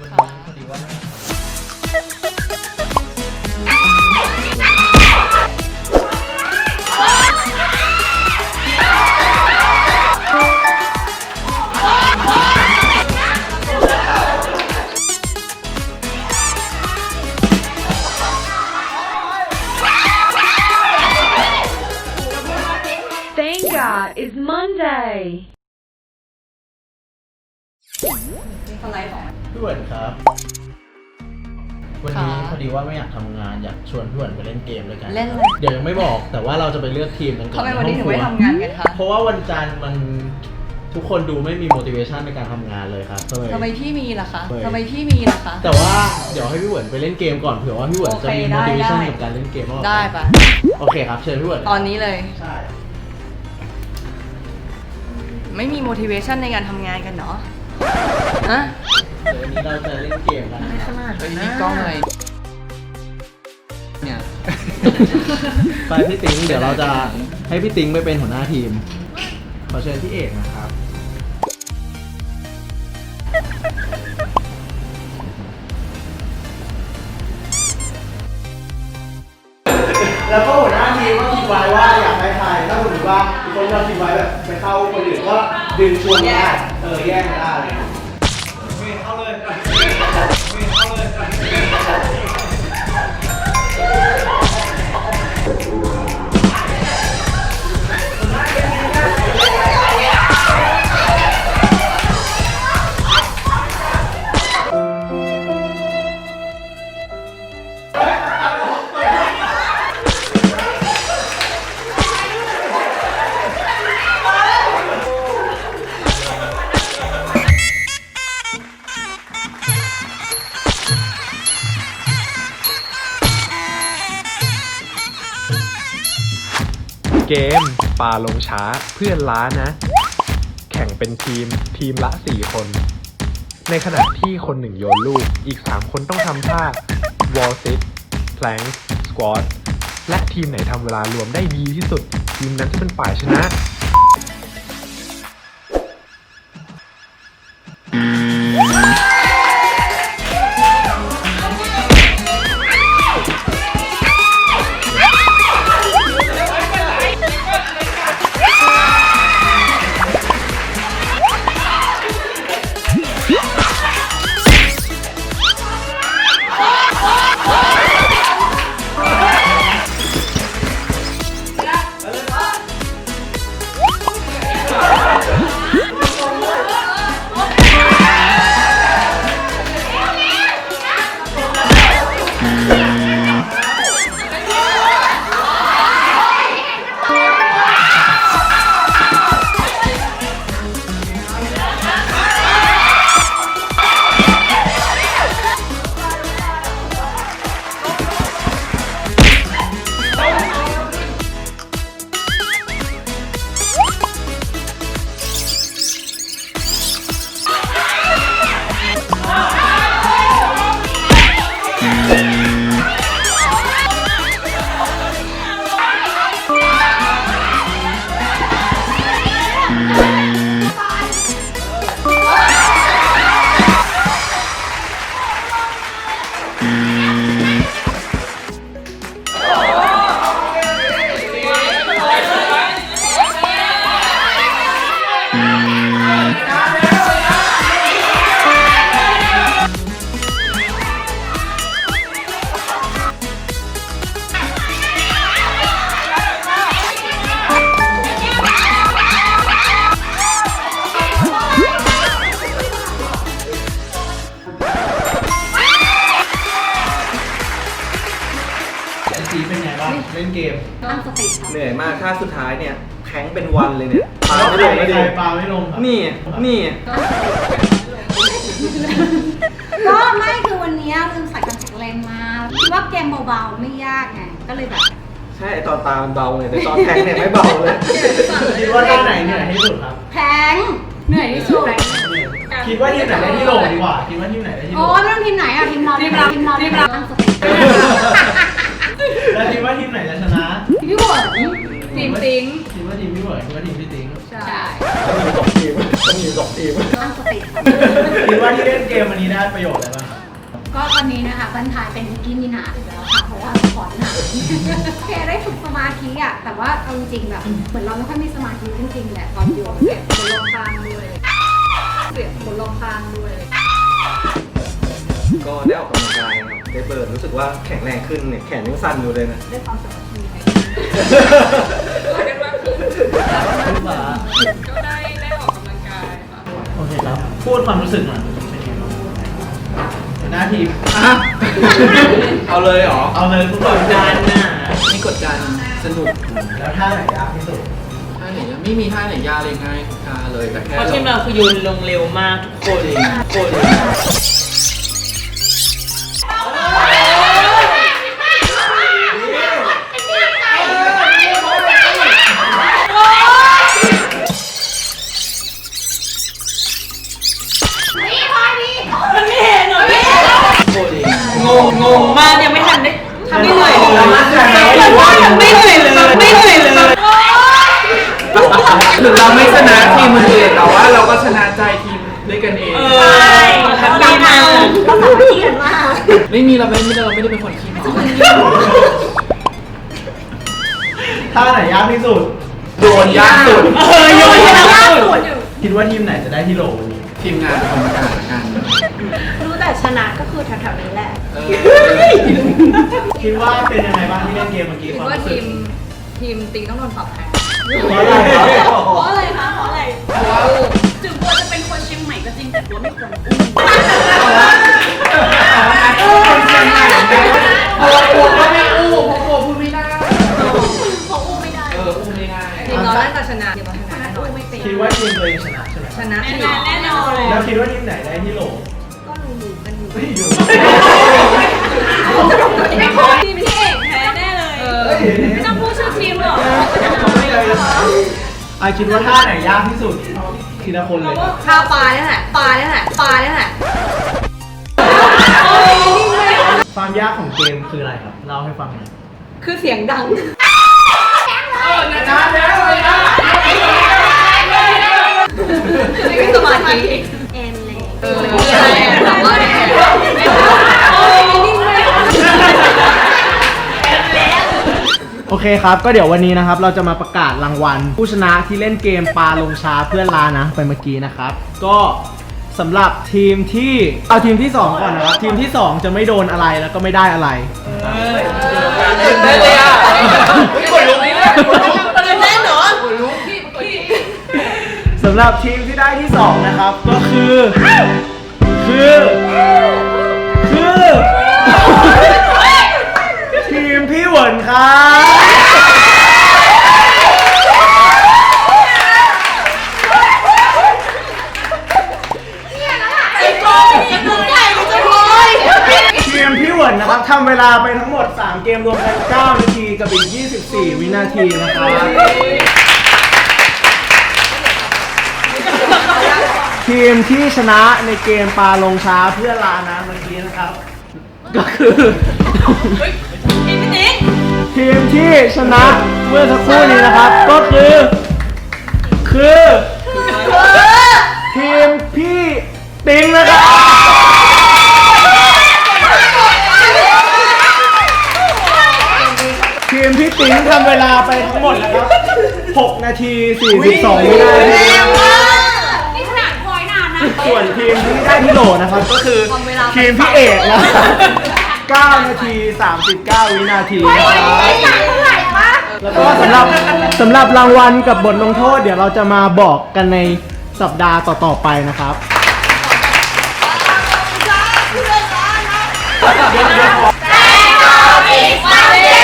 วันนี้พ อดีว่า Thank God it's Monday. พี่เหวิร์นครับ วันนี้พอดีว่าไม่อยากทำงานอยากชวนพี่เหวิร์นไปเล่นเกมด้วยกันเล่นอะไร เดี๋ยวยังไม่บอกแต่ว่าเราจะไปเลือกทีมกันก่อนทำไมวันนี้ให้ถึองไม่ครัวทำงานกันคะเพราะว่าวันจันทร์มันทุกคนดูไม่มี motivation ในการทำงานเลยครับก็เลย ทำไมพี่มีล่ะคะเฮ้ย ทำไมพี่มีล่ะคะ แต่ว่าเดี๋ยวให้พี่เหวิร์นไปเล่นเกมก่อนเผื่อว่าพี่เหวิร์นจะมี โอเคได้ motivation ได้ กับการเล่นเกมมากกว่าได้ปะโอเคครับเชิญพี่เหวิร์นตอนนี้เลย ใช่ไม่มี motivation ในการทำงานกันเนาะ ฮะเดี๋ยววันนี้เราจะเล่นเกมกันนะครับเฮ้ยนี่กล้องอะไรเนี่ยไปพี่ติ๊งเดี๋ยวเราจะให้พี่ติ๊งไปเป็นหัวหน้าทีม ขอเชิญพี่เอกนะครับ แล้วก็หัวหน้าทีมก็คิดไว้ว่าอยากได้ใครถ้าสมมติว่าอีกคนเราคิดไว้แบบไปเข้าคนอื่นก็ดึงชวนได้เออแย่งไม่ได้ เกมปลาลงช้าเพื่อนล้านะ แข่งเป็นทีมทีมละ 4 คน ในขณะที่คนหนึ่งโยนลูก อีก 3 คนต้องทำท่า wall sit plank squat และทีมไหนทำเวลารวมได้ดีที่สุด ทีมนั้นจะเป็นฝ่ายชนะ เหนื่อยมากถ้าสุดท้ายเนี่ยแข็งเป็นวันเลยเนี่ยปาแล้วไม่ใคลรงไม่ใคดีรปลาไม่ลงครับนี่นี่ก็ไม่คือวันนี้ลืมใส่คอนแทคเลนส์มาคิดว่าเกมเบาๆไม่ยากไงก็เลยแบบใช่ไอตอนปามันเบาเลยแต่ตอนแข็งเนี่ยไม่เบาเลยคิดว่าท่าไหนเหนื่อยที่สุดครับแพงเหนื่อยที่สุดคิดว่าทีมไหนได้ที่ลงดีกว่าคิดว่าทีมไหนได้ที่ลโอ้งยไม่ต้องทีมไหนอะทีมเราทีมเราทีมเราทีมเราตั้งสติ แล้วคิดว่าทีมไหนจะชนะพี่เวิร์ดทีมติงคิดว่าทีมพี่เหวยคิดว่าทีมพี่ติงใช่ใช่ ต้องมีสองทีมต้องมีสองทีมตั้งสติคิดว่าที่เล่นเกมวันนี้ได้ประโยชน์อะไรบ้างก็ตอนนี้นะคะบันทายเป็นนิกกี้มินาอีกแล้วค่ะเพราะว่าขอนหนักแกได้ฝึกสมาธิอะแต่ว่าเอาจริงๆแบบเหมือนเราไม่ค่อยมีสมาธิจริงๆแหละตอนโยนเสียงบนลงตางด้วยเสียงบนลงตางด้วย ก็ได้ออกกำลังกายครับได้เบิร์ดรู้สึกว่าแข็งแรงขึ้นเนี่ยแขนยังสั่นอยู่เลยนะได้ความสามัคคีในก็ได้ได้ออกกำลังกายค่ะโอเคครับ พูดความรู้สึกหน่อยเป็นไงบ้างหัวหน้าทีมเอาเลยเหรอ เอาเลยทุกคนจานน่ะไม่กดดันสนุก แล้วท่าไหนยากที่สุดท่าไหนไม่มีท่าไหนยากเลยง่ายทุกท่าเลยแต่แค่เพราะทีมเราคือโยนลงเร็วมากทุกคนทุกคนมัน งงงมากยังไม่ทันได้ทำไม่เหนื่อยเลยไม่เหนื่อยเลยไม่เหนื่อยเลยถึงเราไม่ชนะทีมมือเองแต่ว่าเราก็ชนะใจทีมด้วยกันเองใช่ทำดีมากเราสามัคคีกันมากไม่มีเราไม่ได้เราไม่ได้เป็นคนขี้เมาท่าไหนยากที่สุดโดนยากสุดเออโยนให้เราสุดคิดว่าทีมไหนจะได้ที่โหลวันนี้ทีมงานกรรมการกัน แต่ชนะก็คือแถวๆนี้แหละ เออคิดว่าเป็นยังไงบ้างที่เล่นเกมเมื่อกี้คิดความว่ารู้สึทีกมทีมติงต้องโดนปรับแพ้เพราะอะไรครับเพราะอะไรคะเพราะอะไรถึงบัวจะเป็นคนเชียงใหม่ก็จริงแต่บัวไม่ควรอุ้มกลัวกลัวก็ไม่อู้เพราะกลัวพูดไม่ได้เพราะอุ้มไม่ได้เอออู้ไม่ได้ทีมเราน่าจะชนะทีมเราชนะแน่นอนไม่เป็นคิดว่าทีมตัวเองชนะใช่ไหมชนะแน่นอนแน่นอนเลยแล้วคิดว่าทีมไหนได้ที่โหล ไอะคิดว่าท่าไหนยากที่สุดทีละคนเลยข้าวปลาเนี่ยแหละปลาเนี่ยแหละปลาเนี่ยแหละความยากของเกมคืออะไรครับเล่าให้ฟังหน่อยคือเสียงดังนานแล้วเลยนะ เคครับ ก็เดี๋ยววันนี้นะครับ เราจะมาประกาศรางวัล ผู้ชนะที่เล่นเกมปลาลงช้าเพื่อนลานะ ไปเมื่อกี้นะครับ ก็สำหรับทีมที่เอาทีมที่ 2 ก่อนนะครับ ทีมที่ 2 จะไม่โดนอะไรแล้วก็ไม่ได้อะไรได้เลยอะคนลุกนี่แน่นอนสำหรับทีมที่ได้ที่ 2 นะครับ ก็คือ คือ ลาไปทั้งหมด 3 เกมรวมกัน 9 นาทีกับอีก 24 วินาทีนะครับทีมที่ชนะในเกมปลาลงช้าเพื่อลานะเมื่อกี้นะครับ ก็คือทีมพี่ติ๊กทีมที่ชนะเมื่อสักครู่นี้นะครับ ก็คือ คือ ทีมพี่ติงนะครับ พี่ติ๋งทำเวลาไปทั้งหมดแล้วครับ 6 นาที 42วินาที นี่ขนาดพลอยนานนะส่วนทีมที่ได้ที่โหลนะครับ ก็คือทีมพี่เอกนะ9นาที 39 วินาทีนะครับแล้วก็สำหรับสำหรับรางวัลกับบทลงโทษ เดี๋ยวเราจะมาบอกกันในสัปดาห์ต่อๆไปนะครับ แต่ก็มีความเร็